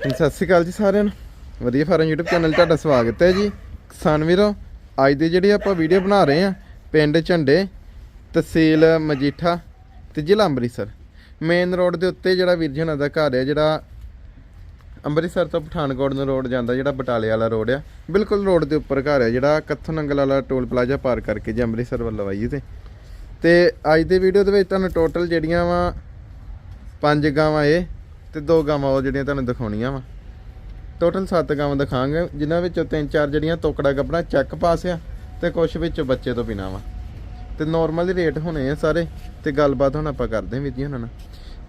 ਸਤਿ ਸ਼੍ਰੀ ਅਕਾਲ ਜੀ ਸਾਰਿਆਂ ਨੂੰ। ਵਧੀਆ ਫਾਰਮ YouTube ਚੈਨਲ ਤੁਹਾਡਾ ਸਵਾਗਤ ਹੈ ਜੀ। ਕਿਸਾਨ ਵੀਰੋ, ਅੱਜ ਦੀ ਜਿਹੜੀ ਆਪਾਂ ਵੀਡੀਓ ਬਣਾ ਰਹੇ ਆ ਪਿੰਡ ਝੰਡੇ, ਤਹਿਸੀਲ ਮਜੀਠਾ ਤੇ ਜ਼ਿਲ੍ਹਾ ਅੰਮ੍ਰਿਤਸਰ। ਮੇਨ ਰੋਡ ਦੇ ਉੱਤੇ ਜਿਹੜਾ ਵੀਰ ਜੀ ਦਾ ਘਰ ਹੈ, ਜਿਹੜਾ ਅੰਮ੍ਰਿਤਸਰ ਤੋਂ ਪਠਾਨਕੋਟ ਨੂੰ ਰੋਡ ਜਾਂਦਾ, ਜਿਹੜਾ ਬਟਾਲੇ ਵਾਲਾ ਰੋਡ ਆ, ਬਿਲਕੁਲ ਰੋਡ ਦੇ ਉੱਪਰ ਘਰ ਹੈ, ਜਿਹੜਾ ਕੱਥੋਂ ਨੰਗਲ ਵਾਲਾ ਟੋਲ ਪਲਾਜ਼ਾ ਪਾਰ ਕਰਕੇ ਜੇ ਅੰਮ੍ਰਿਤਸਰ ਵੱਲੋਂ ਆਈਏ ਤੇ। ਤੇ ਅੱਜ ਦੇ ਵੀਡੀਓ ਦੇ ਵਿੱਚ ਤੁਹਾਨੂੰ ਟੋਟਲ ਜਿਹੜੀਆਂ ਵਾ, ਪੰਜ ਗਾਵਾਂ ਇਹ ਤੇ ਦੋ ਗਾਵਾਂ ਉਹ ਜਿਹੜੀਆਂ ਤੁਹਾਨੂੰ ਦਿਖਾਉਣੀਆਂ ਵਾ। ਟੋਟਲ 7 ਗਾਵਾਂ ਦਿਖਾਵਾਂਗੇ ਜਿਨ੍ਹਾਂ ਵਿੱਚੋਂ ਤਿੰਨ ਚਾਰ ਜਿਹੜੀਆਂ ਤੋਕੜਾ ਗੱਬਣਾ ਚੈੱਕ ਪਾਸ ਆ ਤੇ ਕੁਝ ਵਿੱਚ ਬੱਚੇ ਤੋਂ ਬਿਨਾ ਵਾ। ਤੇ ਨਾਰਮਲ ਹੀ ਰੇਟ ਹੋਣੇ ਆ ਸਾਰੇ ਤੇ ਗੱਲਬਾਤ ਹੁਣ ਆਪਾਂ ਕਰਦੇ ਹਾਂ ਵੀਰ ਜੀ ਉਹਨਾਂ ਨਾਲ।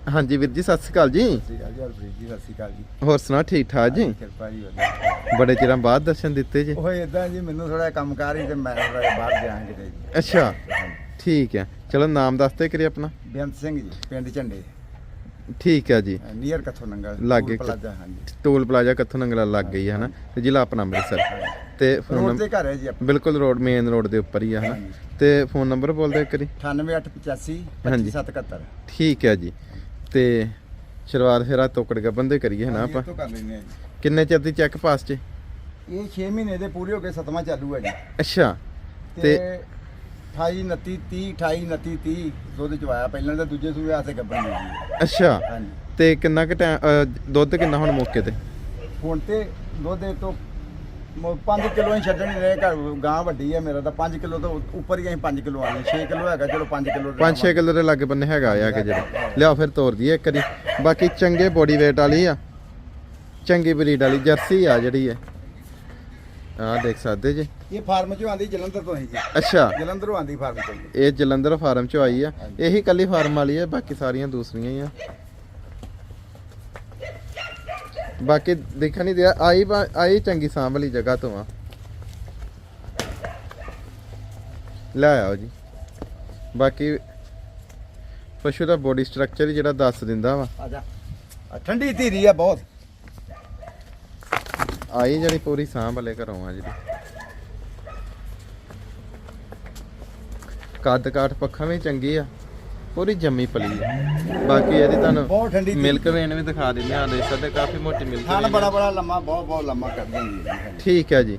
ਹਾਂਜੀ ਵੀਰ ਜੀ ਸਤਿ ਸ਼੍ਰੀ ਅਕਾਲ ਜੀ। ਸਤਿ ਸ਼੍ਰੀ ਅਕਾਲ ਜੀ ਹਰਪ੍ਰੀਤ ਜੀ ਸਤਿ ਸ਼੍ਰੀ ਅਕਾਲ ਜੀ। ਹੋਰ ਸੁਣਾ ਠੀਕ ਠਾਕ ਜੀ? ਕਿਰਪਾ ਜੀ ਵਧੀਆ। ਬੜੇ ਚਿਰਾਂ ਬਾਅਦ ਦਰਸ਼ਨ ਦਿੱਤੇ ਜੀ। ਉਹ ਇਦਾਂ ਜੀ ਮੈਨੂੰ ਥੋੜਾ ਕੰਮਕਾਰ ਹੀ ਤੇ ਮੈਂ ਥੋੜਾ ਬਾਹਰ ਗਿਆ ਕਿਤੇ ਜੀ। ਅੱਛਾ। ਠੀਕ ਹੈ ਚਲੋ ਨਾਮ ਦੱਸਦੇ ਕਰੀ ਆਪਣਾ। ਬੇਅੰਤ ਸਿੰਘ ਜੀ ਪਿੰਡ ਝੰਡੇ। ਠੀਕ ਹੈ ਜੀ। ਨੀਅਰ ਕੱਥੋਂ ਨੰਗਾ? ਲਾਗੇ ਪਲਾਜ਼ਾ ਹਾਂਜੀ। ਟੋਲ ਪਲਾਜ਼ਾ ਕੱਥੋਂ ਨੰਗਲਾ ਲੱਗ ਗਈ ਹੈ ਹਨਾ? ਤੇ ਜ਼ਿਲ੍ਹਾ ਆਪਣਾ ਅੰਮ੍ਰਿਤਸਰ। ਤੇ ਫੋਨ ਨੰਬਰ ਘਰ ਹੈ ਜੀ ਬਿਲਕੁਲ ਰੋਡ ਮੇਨ ਰੋਡ ਦੇ ਉੱਪਰ ਹੀ ਆ ਹਨਾ। ਤੇ ਫੋਨ ਨੰਬਰ ਬੋਲ ਦਿਓ ਕਰੀ 98885 ਹਾਂਜੀ। 25771 ਠੀਕ ਹੈ ਜੀ। ਤੇ ਸ਼ੁਰੂਆਤ ਫਿਰ ਆ ਤੋਕੜ ਗੱਬਨ ਦੇ ਕਰੀਏ ਹਨਾ ਆਪਾਂ? ਕਿੰਨੇ ਚਿਰ ਦੀ ਚੈੱਕ ਪਾਸ ਚ? ਇਹ 6 ਮਹੀਨੇ ਦੇ ਪੂਰੇ ਹੋ ਕੇ ਸਤਵਾਂ ਚਾਲੂ ਹੈ ਜੀ। ਅੱਛਾ। ਤੇ 28 29 30 28 29 30 ਦੁੱਧ ਚਵਾਇਆ। ਪਹਿਲਾਂ ਤਾਂ ਦੂਜੇ ਸੂਏ ਆਸੇ ਗੱਬਣ ਮਿਲ ਗਈ ਅੱਛਾ। ਹਾਂਜੀ। ਤੇ ਕਿੰਨਾ ਕੁ ਟਾਈਮ ਦੁੱਧ ਕਿੰਨਾ ਹੁਣ ਮੌਕੇ ਤੇ? ਹੁਣ ਤੇ ਦੁੱਧ ਇਹ ਤੋਂ 5 ਕਿਲੋ ਹੀ ਛੱਡਣ ਹੀ ਰਹੇ ਘਰ। ਗਾਂ ਵੱਡੀ ਹੈ ਮੇਰਾ ਤਾਂ। 5 ਕਿਲੋ ਤੋਂ ਉੱਪਰ ਹੀ ਅਸੀਂ 5 ਕਿਲੋ ਆਣੇ 6 ਕਿਲੋ ਹੈਗਾ ਚਲੋ 5 ਕਿਲੋ 5-6 ਕਿਲੋ ਦੇ ਲਾਗੇ ਬੰਨੇ ਹੈਗਾ ਆ ਕਿ ਜਿਹੜਾ। ਲਿਆ ਫਿਰ ਤੋਰ ਦਈਏ ਇੱਕ ਵਾਰੀ। ਬਾਕੀ ਚੰਗੇ ਬੋਡੀ weight ਵਾਲੀ ਆ। ਚੰਗੀ ਬਰੀਡ ਵਾਲੀ ਜਰਸੀ ਆ ਜਿਹੜੀ ਹੈ ਆ ਦੇਖ ਸਕਦੇ ਜੀ। ਇਹ ਫਾਰਮ ਚੋਂ ਆਂਦੀ ਜਲੰਧਰ ਤੋਂ ਹੀ ਜੀ ਅੱਛਾ। ਜਲੰਧਰੋਂ ਆਂਦੀ ਫਾਰਮ ਤੋਂ ਜੀ। ਇਹ ਜਲੰਧਰ ਫਾਰਮ ਚੋਂ ਆਈ ਆ। ਇਹੀ ਕੱਲੀ ਫਾਰਮ ਵਾਲੀ ਆ ਬਾਕੀ ਸਾਰੀਆਂ ਦੂਸਰੀਆਂ ਹੀ ਆ। ਬਾਕੀ ਦੇਖਣ ਨਹੀਂ ਦਿਆ ਆਈ ਬਾ- ਆਈ ਚੰਗੀ ਸਾਂਭ ਵਾਲੀ ਜਗ੍ਹਾ ਤੋਂ ਆ। ਲੈ ਆਓ ਜੀ। ਬਾਕੀ ਪਸ਼ੂ ਦਾ ਬੋਡੀ ਸਟਰਕਚਰ ਜਿਹੜਾ ਦੱਸ ਦਿੰਦਾ ਵਾ। ਆ ਜਾ। ਆ ਠੰਡੀ ਧੀਰੀ ਆ ਬਹੁਤ। ਆਈ ਜਿਹੜੀ ਪੂਰੀ ਸਾਂਭ ਵਾਲੇ ਘਰੋਂ ਆ ਜਿਹੜੀ ਕੱਦ ਕਾਠ ਪੱਖਾਂ ਵੀ ਚੰਗੀ ਆ ਪੂਰੀ ਜੰਮੀ ਪਲੀ ਆ ਬਾਕੀ ਇਹਦੀ ਤੁਹਾਨੂੰ ਬਹੁਤ ਠੰਡੀ ਧੀਰੀ। ਮਿਲਕ ਵੇਨ ਵੀ ਦਿਖਾ ਦਿੰਦੇ ਆ ਦੇਖ ਸਕਦੇ ਕਾਫੀ ਮੋਟੀ ਮਿਲਕ ਖਾਣ ਵੇਨ ਬੜਾ। ਬੜਾ ਲੰਮਾ ਬਹੁਤ ਬਹੁਤ ਲੰਮਾ ਕਰ ਦਿੰਦੀ ਹੈ। ਠੀਕ ਹੈ ਜੀ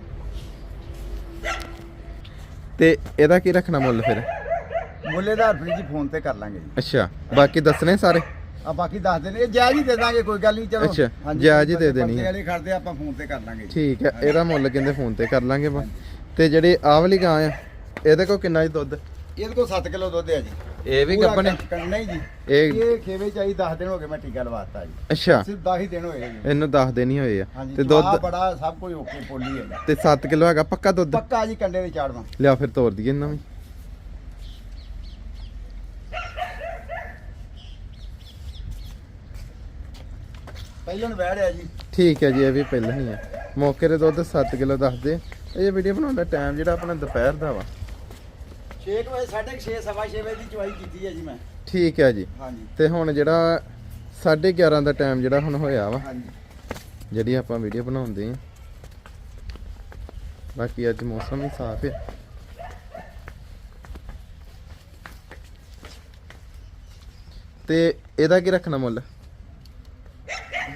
ਤੇ ਇਹਦਾ ਕੀ ਰੱਖਣਾ ਮੁੱਲ ਫਿਰ ਮੁੱਲੇ ਦਾ ਹਰਪ੍ਰੀਤ ਜੀ ਫੋਨ ਤੇ ਕਰ ਲਾਂਗੇ ਜੀ ਅੱਛਾ ਬਾਕੀ ਦੱਸਣੇ ਸਾਰੇ ਆ ਬਾਕੀ ਦੱਸ ਦੇਣੇ ਇਹ ਜਾਇਜ਼ ਹੀ ਦੇ ਦਾਂਗੇ ਕੋਈ ਗੱਲ ਨਹੀਂ ਚਲੋ। ਅੱਛਾ, ਜਾਇਜ਼ ਹੀ ਦੇ ਦੇਣੀ ਹੈ। ਵਾਲੇ ਖੜਦੇ ਆਪਾਂ ਫੋਨ ਤੇ ਕਰ ਲਾਂਗੇ। ਠੀਕ ਹੈ ਇਹਦਾ ਮੁੱਲ ਕਹਿੰਦੇ ਫੋਨ ਤੇ ਕਰ ਲਾਂਗੇ ਆਪਾਂ। ਤੇ ਜਿਹੜੀ ਆਹ ਵਾਲੀ ਗਾਂ ਆ ਇਹਦੇ ਕੋਲ ਕਿੰਨਾ ਜੀ ਦੁੱਧ? ਇਹਦੇ ਕੋਲ 7 ਕਿਲੋ ਦੁੱਧ ਹੈ ਜੀ। ਇਹ ਵੀ ਪੂਰਾ ਗੱਭਣ ਹੈ? ਨਹੀਂ ਜੀ। ਇਹ ਇਹ ਖੇਵੇ ਚਾਹੀ 10 ਦਿਨ ਹੋ ਗਏ ਮੈਂ ਟੀਕਾ ਲਵਾਤਾ ਜੀ। ਅੱਛਾ। ਸਿਰਫ 10 ਹੀ ਦਿਨ ਹੋਏ ਜੀ। ਇਹਨੂੰ ਦੱਸ ਦੇਣੀ ਹੋਏ ਆ। ਹਾਂਜੀ ਤੇ ਦੁੱਧ ਬੜਾ ਸਭ ਕੁਝ ਓਕੇ ਪੋਲੀ ਹੈ ਜੀ। ਤੇ 7 ਕਿਲੋ ਹੈਗਾ ਪੱਕਾ ਦੁੱਧ? ਪੱਕਾ ਜੀ ਕੰਡੇ ਦੇ ਚਾੜਵਾ ਲਿਆ ਫਿਰ ਤੋਰ ਦਈਏ ਇਹਨਾਂ ਵੀ ਪਹਿਲਾਂ ਨੂੰ ਵਹਿੜਿਆ ਜੀ ਠੀਕ ਹੈ ਜੀ ਇਹ ਵੀ ਪਹਿਲਾਂ ਹੀ ਆ ਮੌਕੇ ਤੇ ਦੁੱਧ 7 ਕਿਲੋ ਦੱਸਦੇ ਇਹ ਵੀਡੀਓ ਬਣਾਉਣ ਦਾ ਟਾਈਮ ਜਿਹੜਾ ਆਪਣਾ ਦੁਪਹਿਰ ਦਾ ਵਾ। 6 ਵਜੇ 6:30 ਸਵਾ 6 ਵਜੇ ਦੀ ਚਵਾਈ ਕੀਤੀ ਹੈ ਜੀ ਮੈਂ। ਠੀਕ ਹੈ ਜੀ। ਹਾਂਜੀ। ਤੇ ਹੁਣ ਜਿਹੜਾ 11:30 ਦਾ ਟਾਈਮ ਜਿਹੜਾ ਹੁਣ ਹੋਇਆ ਵਾ ਹਾਂਜੀ। ਜਿਹੜੀ ਆਪਾਂ ਵੀਡੀਓ ਬਣਾਉਂਦੇ ਆ ਬਾਕੀ ਅੱਜ ਮੌਸਮ ਵੀ ਸਾਫ਼ ਹੈ। ਤੇ ਇਹਦਾ ਕੀ ਰੱਖਣਾ ਮੁੱਲ?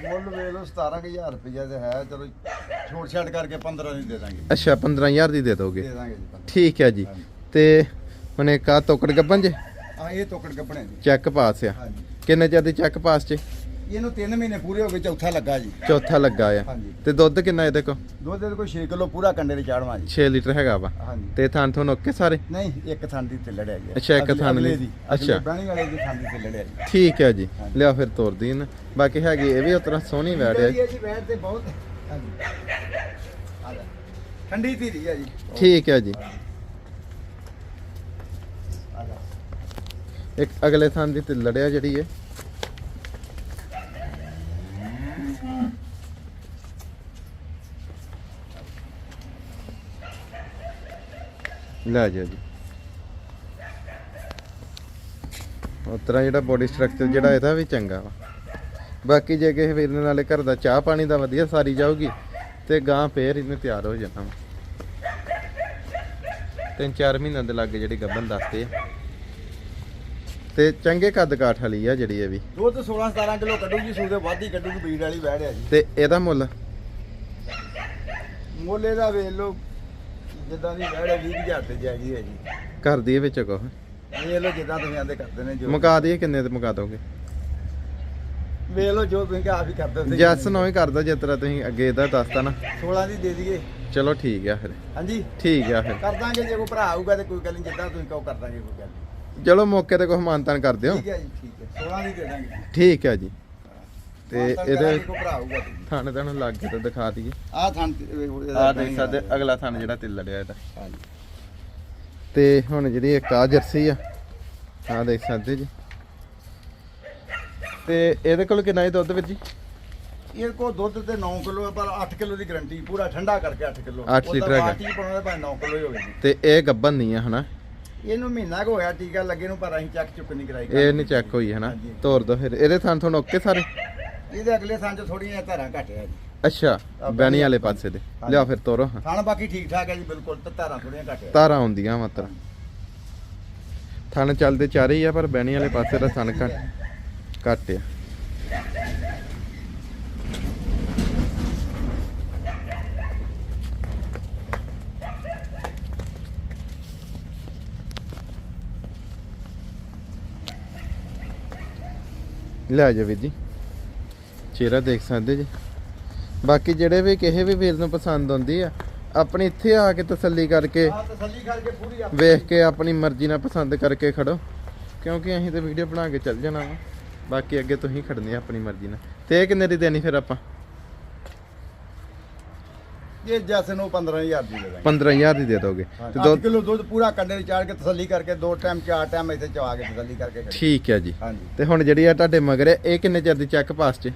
ਮੁੱਲ ਵੇਖ ਲਓ 17000 ਰੁਪਏ ਤੇ ਹੈ ਚਲੋ ਛੋਟ ਛਾਟ ਕਰਕੇ 15 ਦੀ ਦੇ ਦਾਂਗੇ। ਅੱਛਾ 15000 ਦੀ ਦੇ ਦੋਗੇ? ਦੇ ਦਾਂਗੇ ਜੀ 15 ਠੀਕ ਹੈ ਜੀ। ਤੇ ਹੁਣ ਇੱਕ ਆ ਤੋਕੜ ਗੱਬਨ ਜੇ? ਆ ਇਹ ਤੋਕੜ ਕੱਪੜੇ ਜੀ ਚੈੱਕ ਪਾਸ ਆ। ਹਾਂਜੀ। ਕਿੰਨੇ ਚਿਰ ਦੀ ਚੈੱਕ ਪਾਸ ਚ ਇਹਨੂੰ 3 ਮਹੀਨੇ ਪੂਰੇ ਹੋ ਗਏ ਚੌਥਾ ਲੱਗਾ ਜੀ। ਚੌਥਾ ਲੱਗਾ ਆ। ਹਾਂਜੀ। ਤੇ ਦੁੱਧ ਕਿੰਨਾ ਇਹਦੇ ਕੋ ਦੁੱਧ ਦੇ ਕੋਈ 6 ਕਿਲੋ ਪੂਰਾ ਕੰਡੇ ਦੇ ਚਾੜਵਾ ਜੀ। 6 ਲੀਟਰ ਹੈਗਾ ਵਾ। ਹਾਂਜੀ। ਤੇ ਥਾਂ ਥੋਂ ਓਕੇ ਸਾਰੇ? ਨਹੀਂ ਇੱਕ ਥਾਂ ਦੀ ਤੇ ਲੜਿਆ ਜੀ ਅੱਛਾ, ਇੱਕ ਥਣ ਦੀ। ਅੱਛਾ। ਅੱਛਾ। ਵਾਲੇ ਦੀ ਥਾਂ ਦੀ ਤੇ ਲੜਿਆ ਜੀ। ਠੀਕ ਹੈ ਜੀ। ਲਿਆ ਫਿਰ ਤੋਰ ਦੀ ਇਹਨੂੰ ਬਾਕੀ ਹੈਗੀ ਇਹ ਵੀ ਉਤਰਾ ਸੋਹਣੀ ਵੈੜ ਹੈ ਜੀ। ਜੀ ਵੈਟ ਤੇ ਬਹੁਤ ਹਾਂਜੀ। ਆ ਜਾ ਠੰਡੀ ਧੀਰੀ ਆ ਜੀ। ਠੀਕ ਹੈ ਜੀ। ਆ ਜਾ ਇੱਕ ਅਗਲੇ ਥਾਂ ਦੀ ਤੇ ਲੜਿਆ ਜਿਹੜੀ ਹੈ ਲੈ ਜਾ। ਜੀ ਉਤਰਾ ਜਿਹੜਾ ਬੋਡੀ ਸਟਰਕਚਰ ਜਿਹੜਾ ਇਹਦਾ ਵੀ ਚੰਗਾ ਵਾ। ਬਾਕੀ ਜੇ ਕਿਸੇ ਵੀਰ ਨੇ ਨਾਲੇ ਘਰ ਦਾ ਚਾਹ ਪਾਣੀ ਦਾ ਵਧੀਆ ਸਾਰੀ ਜਾਊਗੀ ਤੇ ਗਾਂ ਫੇਰ ਇਹਨੇ ਤਿਆਰ ਹੋ ਜਾਣਾ ਵਾ। ਤਿੰਨ ਚਾਰ ਮਹੀਨਿਆਂ ਦੇ ਲਾਗੇ ਜਿਹੜੀ ਗੱਭਣ ਦੱਸਦੇ ਆ। ਤੇ ਚੰਗੇ ਕੱਦ ਕਾਠ ਵਾਲੀ ਆ ਜਿਹੜੀ ਇਹ ਵੀ। ਦੁੱਧ 16 17 ਕਿਲੋ ਕੱਢੂਗੀ ਸੂਦੇ ਵੱਧ ਹੀ ਕੱਢੂਗੀ ਬੀੜ ਵਾਲੀ ਵਹਿੜ ਆ ਜੀ। ਤੇ ਇਹਦਾ ਮੁੱਲ? ਮੋਲੇ ਦਾ ਵੇਖ ਲਓ ਜਿੱਦਾਂ ਦੀ ਵਹਿੜ ਹੈ 20000 ਤੇ ਜਾਗੀ ਹੈ ਜੀ। ਘਰ ਦੀ ਵਿੱਚ ਕੋ? ਵੇਖ ਲਓ ਜਿੱਦਾਂ ਤੁਸੀਂ ਆਂਦੇ ਕਰਦੇ ਨੇ ਜੋ ਮੁਕਾ ਦਈਏ ਕਿੰਨੇ ਤੇ ਮੁਕਾ ਦੋਗੇ? ਵੇਖ ਲਓ ਜੋ ਤੁਸੀਂ ਆਪ ਹੀ ਕਰਦੇ ਹੋ ਜੈਸ ਨੋ ਹੀ ਕਰਦਾ ਜਿਸ ਤਰ੍ਹਾਂ ਤੁਸੀਂ ਅੱਗੇ ਇਹਦਾ ਦੱਸਤਾ ਨਾ। 16 ਦੀ ਦੇ ਦਈਏ। ਚਲੋ ਠੀਕ ਆ ਫਿਰ। ਹਾਂਜੀ। ਠੀਕ ਆ ਫਿਰ। ਕਰ ਦਾਂਗੇ ਜੇ ਕੋਈ ਭਰਾ ਆਊਗਾ ਤੇ ਕੋਈ ਗੱਲ ਨਹੀਂ ਜਿੱਦਾਂ ਤੁਸੀਂ ਕਹੋ ਕਰ ਦਾਂਗੇ ਕੋਈ ਗੱਲ ਨਹੀਂ ਚਲੋ ਮੌਕੇ ਤੇ ਕੋਈ ਮਾਨਤਾਨ ਕਰ ਦਿਓ ਠੀਕ ਹੈ ਜੀ ਠੀਕ ਹੈ। 16 ਦੀ ਦੇ ਦਾਂਗੇ। ਠੀਕ ਹੈ ਜੀ। ਤੇ ਇਹਦੇ ਤੇ। ਥਾਣੇ ਤੁਹਾਨੂੰ ਲੱਗ ਕੇ ਤੇ ਦਿਖਾ ਦਈਏ। ਆਹ ਥਾਂ ਆ ਦੇਖ ਸਕਦੇ ਅਗਲਾ ਥਾਣਾ ਜਿਹੜਾ ਤਿਲ ਲੜਿਆ ਇਹਦਾ। ਹਾਂਜੀ। ਤੇ ਹੁਣ ਜਿਹੜੀ ਇੱਕ ਆ ਜਰਸੀ ਆ ਆ ਦੇਖ ਸਕਦੇ ਜੀ। ਤੇ ਇਹਦੇ ਕੋਲ ਕਿੰਨਾ ਹੀ ਦੁੱਧ ਵਿੱਚ ਜੀ? ਇਹ ਕੋ ਦੁੱਧ ਤੇ 9 ਕਿਲੋ ਹੈ ਪਰ 8 ਕਿਲੋ ਦੀ ਗਰੰਟੀ ਪੂਰਾ ਠੰਡਾ ਕਰਕੇ 8 ਕਿਲੋ। ਅੱਠ ਲੀਟਰ ਹੈਗਾ। ਬਾਟੀ ਪਾਉਣਾ ਭਾਵੇਂ 9 ਕਿਲੋ ਹੀ ਹੋਵੇ ਜੀ। ਤੇ ਇਹ ਗੱਬਨ ਨਹੀਂ ਆ ਹਨਾ? ਇਹਨੂੰ ਮਹੀਨਾ ਕੁ ਹੋਇਆ ਟੀਕਾ ਲੱਗੇ ਨੂੰ ਪਰ ਅਸੀਂ ਚੱਕ ਚੁੱਕ ਨਹੀਂ ਕਰਾਈ। ਇਹ ਨਹੀਂ ਚੈੱਕ ਹੋਈ ਹਨਾ। ਤੋਰ ਦੋ ਫਿਰ। ਇਹਦੇ ਥਾਂ ਤੁਹਾਨੂੰ ਓਕੇ ਸਾਰੇ? ਇਹਦੇ ਅਗਲੇ ਥਾਂ 'ਚ ਥੋੜੀਆਂ ਧਾਰਾਂ ਘੱਟ ਹੈ ਜੀ। ਅੱਛਾ ਬੈਣੀ ਵਾਲੇ ਪਾਸੇ ਦੇ। ਲਿਆ ਫਿਰ ਤੋਰੋ। ਹਾਂ ਥਾਣ ਬਾਕੀ ਠੀਕ ਠਾਕ ਹੈ ਜੀ ਬਿਲਕੁਲ ਤੇ ਧਾਰਾਂ ਥੋੜੀਆਂ ਘੱਟ ਹੈ ਤਾਰਾਂ ਆਉਂਦੀਆਂ ਮਾਤਰ। ਥਣ ਚੱਲਦੇ ਚਾਰੇ ਹੀ ਆ ਪਰ ਬੈਣੀ ਵਾਲੇ ਪਾਸੇ ਦਾ ਥਣ ਘੱਟ ਘੱਟ ਆ। ਲੈ ਜਾ ਵੀਰ ਜੀ। ਚਿਹਰਾ ਦੇਖ ਸਕਦੇ ਜੀ। ਬਾਕੀ ਜਿਹੜੇ ਵੀ ਕਿਸੇ ਵੀ ਵੀਰ ਨੂੰ ਪਸੰਦ ਆਉਂਦੀ ਆ ਆਪਣੀ ਇੱਥੇ ਆ ਕੇ ਤਸੱਲੀ ਕਰਕੇ ਤਸੱਲੀ ਕਰਕੇ ਪੂਰੀ ਵੇਖ ਕੇ ਆਪਣੀ ਮਰਜ਼ੀ ਨਾਲ ਪਸੰਦ ਕਰਕੇ ਖੜੋ। ਕਿਉਂਕਿ ਅਸੀਂ ਤੇ ਵੀਡੀਓ ਬਣਾ ਕੇ ਚੱਲ ਜਾਣਾ ਵਾ। ਬਾਕੀ ਅੱਗੇ ਤੁਸੀਂ ਖੜਨੀ ਆ ਆਪਣੀ ਮਰਜ਼ੀ ਨਾਲ। ਤੇ ਇਹ ਕਿੰਨੇ ਦੀ ਦੇਣੀ ਫਿਰ ਆਪਾਂ? ਇਹ ਜੈਸੇ ਨੂੰ 15000 ਦੀ ਦੇ ਦਾਂਗੇ। 15000 ਦੀ ਦੇ ਦੋਗੇ। ਤੇ 8 ਦੁੱਧ ਕਿਲੋ ਦੁੱਧ ਪੂਰਾ ਕੰਡੇ ਚਾੜ ਕੇ ਤਸੱਲੀ ਕਰਕੇ ਦੋ ਟਾਈਮ ਚਾਰ ਟਾਈਮ ਇੱਥੇ ਚਵਾ ਕੇ ਤਸੱਲੀ ਕਰਕੇ। ਠੀਕ ਹੈ ਜੀ। ਤੇ ਹੁਣ ਜਿਹੜੀ ਆ ਤੁਹਾਡੇ ਮਗਰ ਇਹ ਕਿੰਨੇ ਚਿਰ ਦੀ ਚੈੱਕ ਪਾਸ ਚ?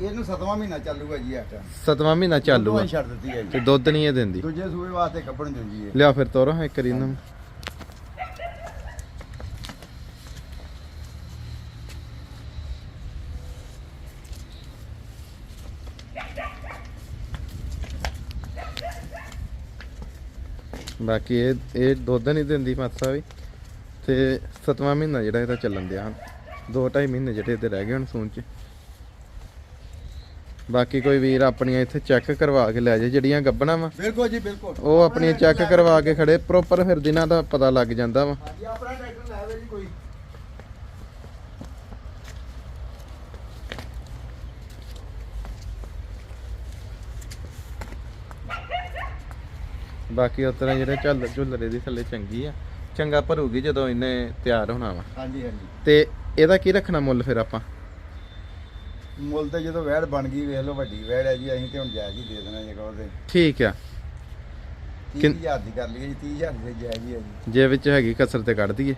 ਇਹਨੂੰ ਸਤਵਾਂ ਮਹੀਨਾ ਚੱਲੂਗਾ ਜੀ ਇਸ ਟਾਈਮ ਸਤਵਾਂ ਮਹੀਨਾ ਚਾਲੂ ਆ। ਦੋਵੇਂ ਛੱਡ ਦਿੱਤੀ ਹੈ ਤੇ ਜੀ ਦੁੱਧ ਨਹੀਂ ਇਹ ਦਿੰਦੀ। ਦੂਜੇ ਸੂਏ ਵਾਸਤੇ ਕੱਪਣ ਦਿੰਦੀ ਹੈ ਲਿਆ ਫਿਰ ਤੋਰੋ ਇੱਕ ਵਾਰੀ ਇਹਨਾਂ। ਨੂੰ ਬਾਕੀ ਇਹ ਇਹ ਦੁੱਧ ਨਹੀਂ ਦਿੰਦੀ ਮਾਸਾ ਵੀ। ਤੇ ਸਤਵਾਂ ਮਹੀਨਾ ਜਿਹੜਾ ਇਹਦਾ ਚੱਲਣ ਦਿਆ। ਹਨ ਦੋ ਢਾਈ ਮਹੀਨੇ ਜਿਹੜੇ ਇਹਦੇ ਰਹਿ ਗਏ ਹੁਣ ਸੂਣ ਚ। ਬਾਕੀ ਕੋਈ ਵੀਰ ਆਪਣੀਆਂ ਇੱਥੇ ਚੈੱਕ ਕਰਵਾ ਕੇ ਲੈ ਜਾਏ ਜਿਹੜੀਆਂ ਗੱਬਣਾ ਵਾ। ਬਿਲਕੁਲ ਜੀ ਬਿਲਕੁਲ। ਉਹ ਆਪਣੀ ਚੈੱਕ ਕਰਵਾ ਕੇ ਖੜੇ ਪ੍ਰੋਪਰ ਫਿਰ ਦਿਨਾਂ ਦਾ ਪਤਾ ਲੱਗ ਜਾਂਦਾ ਵਾ। ਹਾਂਜੀ ਆਪਣਾ ਟਰੈਕਟਰ ਲੈ ਆਵੇ ਜੀ ਕੋਈ। ਬਾਕੀ ਉਸ ਤਰ੍ਹਾਂ ਜਿਹੜੇ ਝੱਲ ਝੁੱਲਰੇ ਦੀ ਥੱਲੇ ਚੰਗੀ ਆ। ਚੰਗਾ ਭਰੂਗੀ ਜਦੋਂ ਇਹਨੇ ਤਿਆਰ ਹੋਣਾ ਵਾ। ਹਾਂਜੀ ਹਾਂਜੀ। ਤੇ ਇਹਦਾ ਕੀ ਰੱਖਣਾ ਮੁੱਲ ਫਿਰ ਆਪਾਂ? ਮੁੱਲ ਤੇ ਜਦੋਂ ਵੈੜ ਬਣ ਗਈ ਵੇਖ ਲਓ ਵੱਡੀ ਵੈੜ ਹੈ ਜੀ ਅਸੀਂ ਤੇ ਹੁਣ ਜਾਇਜ਼ ਹੀ ਦੇ ਦੇਣਾ ਜੇ ਕਹੋ ਤੇ। ਠੀਕ ਆ। ਕਿੰਨ- 30000 ਦੀ ਕਰ ਲਈਏ ਜੀ 30000 ਦੀ ਜਾਇਜ਼ ਹੀ ਹੈ ਜੀ। ਜੇ ਵਿੱਚ ਹੈਗੀ ਕਸਰ ਤੇ ਕੱਢ ਦਈਏ।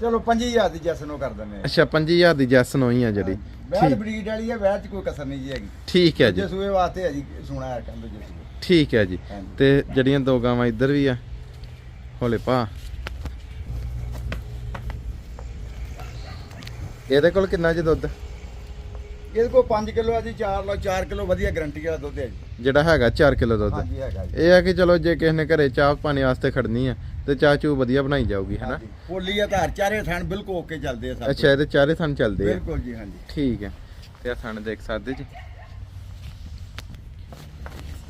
ਚਲੋ 5000 ਦੀ ਜੈਸ ਨੂੰ ਕਰ ਦਿੰਦੇ ਆ ਅੱਛਾ 5000 ਦੀ ਜੈਸ ਨੋਈ ਆ ਜਿਹੜੀ। ਵੈੜ ਬਰੀਡ ਵਾਲੀ ਹੈ ਵੈੜ 'ਚ ਕੋਈ ਕਸਰ ਨਹੀਂ ਜੀ ਹੈਗੀ। ਠੀਕ ਹੈ ਜੀ। ਜੇ ਸੂਏ ਵਾਸਤੇ ਹੈ ਜੀ ਸੁਣਾ ਹੈ ਕਹਿੰਦੇ ਜੀ ਸੂਏ। ਠੀਕ ਹੈ ਜੀ। ਤੇ ਜਿਹੜੀਆਂ ਦੋ ਗਾਵਾਂ ਇੱਧਰ ਵੀ ਆ ਹੋਲੇ ਪਾ ਇਹਦੇ ਕੋਲ ਕਿੰਨਾ ਜੀ ਦੁੱਧ? ਇਹਦੇ ਕੋਲ 5 ਕਿਲੋ ਹੈ ਜੀ 4 ਲੋ 4 ਕਿਲੋ ਵਧੀਆ ਗਾਰੰਟੀ ਵਾਲਾ ਦੁੱਧ ਹੈ ਜੀ। ਜਿਹੜਾ ਹੈਗਾ 4 ਕਿਲੋ ਦੁੱਧ। ਹਾਂਜੀ ਹੈਗਾ ਜੀ। ਇਹ ਆ ਕਿ ਚਲੋ ਜੇ ਕਿਸੇ ਨੇ ਘਰੇ ਚਾਹ ਪਾਣੀ ਵਾਸਤੇ ਖੜਨੀ ਆ ਤੇ ਚਾਹ ਚੂ ਵਧੀਆ ਬਣਾਈ ਜਾਊਗੀ ਹੈਨਾ। ਪੋਲੀ ਆ ਧਾਰ ਚਾਰੇ ਥਣ ਬਿਲਕੁਲ ਓਕੇ ਚੱਲਦੇ ਆ ਸਭ ਅੱਛਾ ਇਹਦੇ ਚਾਰੇ ਥਣ ਚੱਲਦੇ ਆ? ਬਿਲਕੁਲ ਜੀ ਹਾਂਜੀ। ਠੀਕ ਹੈ ਤੇ ਆ ਥਣ ਦੇਖ ਸਕਦੇ ਜੀ।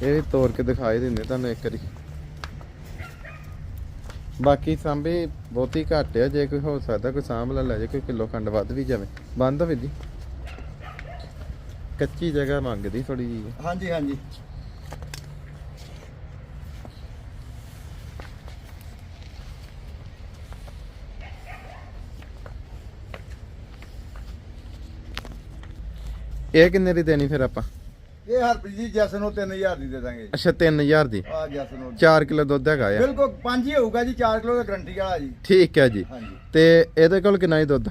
ਇਹ ਤੋੜ ਕੇ ਦਿਖਾਈ ਦਿੰਦੇ ਤੁਹਾਨੂੰ ਇੱਕ ਵਾਰੀ। ਬਾਕੀ ਸਾਂਭੇ ਬਹੁਤੀ ਘੱਟ ਆ ਜੇ ਕੋਈ ਹੋ ਸਕਦਾ ਕੋਈ ਸਾਂਭ ਲੈ ਲੈ ਜੇ ਕੋਈ ਕਿਲੋ ਖੰਡ ਵੱਧ ਵੀ ਜਾਵੇ। ਬੰਦ ਹੋਵੇ ਜੀ। ਕੱਚੀ ਜਗ੍ਹਾ ਮੰਗਦੀ ਥੋੜੀ ਜੀ ਹਾਂਜੀ ਹਾਂਜੀ। ਇਹ ਕਿੰਨੇ ਦੀ ਦੇਣੀ ਫਿਰ ਆਪਾਂ? ਇਹ ਹਰਪ੍ਰੀਤ ਜੀ ਜੈਸ ਨੂੰ 3000 ਦੀ ਦੇ ਦਾਂਗੇ। ਅੱਛਾ 3000 ਦੀ। ਆ ਜੈਸ ਨੂੰ। 4 ਕਿਲੋ ਦੁੱਧ ਹੈਗਾ ਆ। ਬਿਲਕੁਲ 5 ਹੀ ਹੋਊਗਾ ਜੀ 4 ਕਿਲੋ ਦਾ ਗਾਰੰਟੀ ਵਾਲਾ ਜੀ। ਠੀਕ ਹੈ ਜੀ। ਹਾਂਜੀ। ਤੇ ਇਹਦੇ ਕੋਲ ਕਿੰਨਾ ਹੀ ਦੁੱਧ?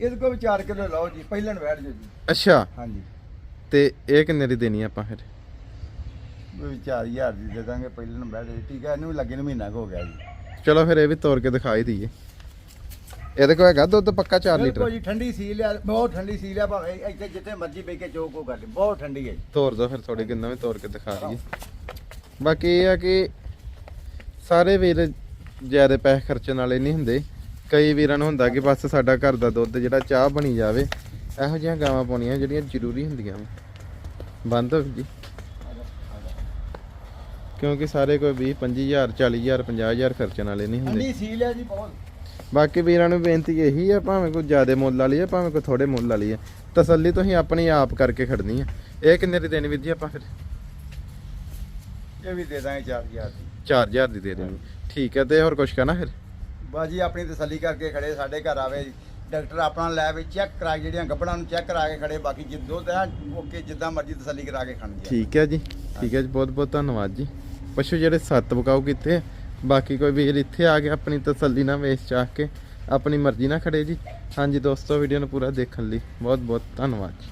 ਇਹਦੇ ਕੋਲ ਵੀ 4 ਕਿਲੋ ਲਾਓ ਜੀ ਪਹਿਲਣ ਬੈਠ ਜਾਓ ਜੀ। ਅੱਛਾ। ਹਾਂਜੀ। ਤੇ ਇਹ ਕਿੰਨੇ ਦੀ ਦੇਣੀ ਆਪਾਂ ਫਿਰ? ਵੀ 4000 ਦੀ ਦੇ ਦਾਂਗੇ ਬੈਠ ਜਾਓ ਜੀ। ਠੀਕ ਹੈ ਇਹਨੂੰ ਵੀ ਲੱਗੇ ਨੂੰ ਮਹੀਨਾ ਕੁ ਹੋ ਗਿਆ ਜੀ। ਚਲੋ ਫਿਰ ਇਹ ਵੀ ਤੋੜ ਕੇ ਦਿਖਾਈ ਦਈਏ। ਇਹਦੇ ਕੋਲ ਹੈਗਾ ਦੁੱਧ ਪੱਕਾ 4 ਬਿਲਕੁਲ ਲੀਟਰ ਜੀ ਠੰਡੀ ਸੀਲ ਆ ਬਹੁਤ ਠੰਡੀ ਸੀਲ ਆ ਭਾਵੇਂ ਇੱਥੇ ਜਿੱਥੇ ਮਰਜ਼ੀ ਬੈ ਕੇ ਜੋ ਕੋ ਕਰ ਲਈ ਬਹੁਤ ਠੰਡੀ ਹੈ ਜੀ। ਤੋੜ ਦੋ ਫਿਰ ਥੋੜੀ ਕਿੰਨਾ ਵੀ ਤੋੜ ਕੇ ਦਿਖਾ ਦਈਏ। ਬਾਕੀ ਇਹ ਆ ਕਿ ਸਾਰੇ ਵੀਰ ਜ਼ਿਆਦਾ ਪੈਸੇ ਖਰਚਣ ਵਾਲੇ ਨਹੀਂ ਹੁੰਦੇ। ਕਈ ਵੀਰਾਂ ਨੂੰ ਹੁੰਦਾ ਕਿ ਬਸ ਸਾਡਾ ਘਰ ਦਾ ਦੁੱਧ ਜਿਹੜਾ ਚਾਹ ਬਣੀ ਜਾਵੇ। ਇਹੋ ਜਿਹੀਆਂ ਗਾਵਾਂ ਪਾਉਣੀਆਂ ਜਿਹੜੀਆਂ ਜ਼ਰੂਰੀ ਹੁੰਦੀਆਂ ਵਾ ਬੰਦ ਹੋ ਜੀ। ਕਿਉਂਕਿ ਸਾਰੇ ਕੋਈ 20 25000 40000 50000 ਖਰਚਣ ਵਾਲੇ ਨਹੀਂ ਹੁੰਦੇ। ਸੀਲ ਹੈ ਜੀ ਬਹੁਤ। ਬਾਕੀ ਵੀਰਾਂ ਨੂੰ ਬੇਨਤੀ ਇਹੀ ਆ ਭਾਵੇਂ ਕੋਈ ਜ਼ਿਆਦਾ ਮੁੱਲ ਵਾਲੀ ਆ ਭਾਵੇਂ ਕੋਈ ਥੋੜੇ ਮੁੱਲ ਵਾਲੀ ਆ। ਤਸੱਲੀ ਤੁਸੀਂ ਆਪਣੀ ਆਪ ਕਰਕੇ ਖੜਨੀ ਆ। ਇਹ ਕਿੰਨੇ ਦੀ ਦੇਣੀ ਵੀਰ ਜੀ ਆਪਾਂ ਫਿਰ? ਇਹ ਵੀ ਦੇ ਦਾਂਗੇ 4000 ਦੀ। 4000 ਦੀ ਦੇ ਦੇਣੀ। ਠੀਕ ਹੈ ਤੇ ਹੋਰ ਕੁਝ ਕਹਿਣਾ ਫਿਰ? ਬਾਜੀ ਆਪਣੀ ਤਸੱਲੀ ਕਰਕੇ ਖੜੇ ਸਾਡੇ ਘਰ ਆਵੇ ਡਾਕਟਰ ਆਪਣਾ ਲੈਬ ਵੀ ਚੈੱਕ ਕਰਾ ਕੇ ਜਿਹੜੀਆਂ ਗੱਭੜਾਂ ਨੂੰ ਚੈੱਕ ਕਰਾ ਕੇ ਖੜੇ ਬਾਕੀ ਜਿੱਦੋਂ ਤਾਂ ਓਕੇ ਜਿੱਦਾਂ ਮਰਜ਼ੀ ਤਸੱਲੀ ਕਰਾ ਕੇ ਖਾਣ ਜੀ ਠੀਕ ਹੈ ਜੀ ਠੀਕ ਹੈ ਜੀ ਬਹੁਤ ਬਹੁਤ ਧੰਨਵਾਦ ਜੀ। ਪਸ਼ੂ ਜਿਹੜੇ ਸੱਤ ਬਕਾਊ ਕੀਤੇ ਆ, ਬਾਕੀ ਕੋਈ ਵੀਰ ਇੱਥੇ ਆ ਕੇ ਆਪਣੀ ਤਸੱਲੀ ਨਾਲ ਵੇਚ ਚਾਹ ਕੇ ਆਪਣੀ ਮਰਜ਼ੀ ਨਾਲ ਖੜੇ ਜੀ। ਹਾਂਜੀ ਦੋਸਤੋ ਵੀਡੀਓ ਨੂੰ ਪੂਰਾ ਦੇਖਣ ਲਈ ਬਹੁਤ ਬਹੁਤ ਧੰਨਵਾਦ ਜੀ।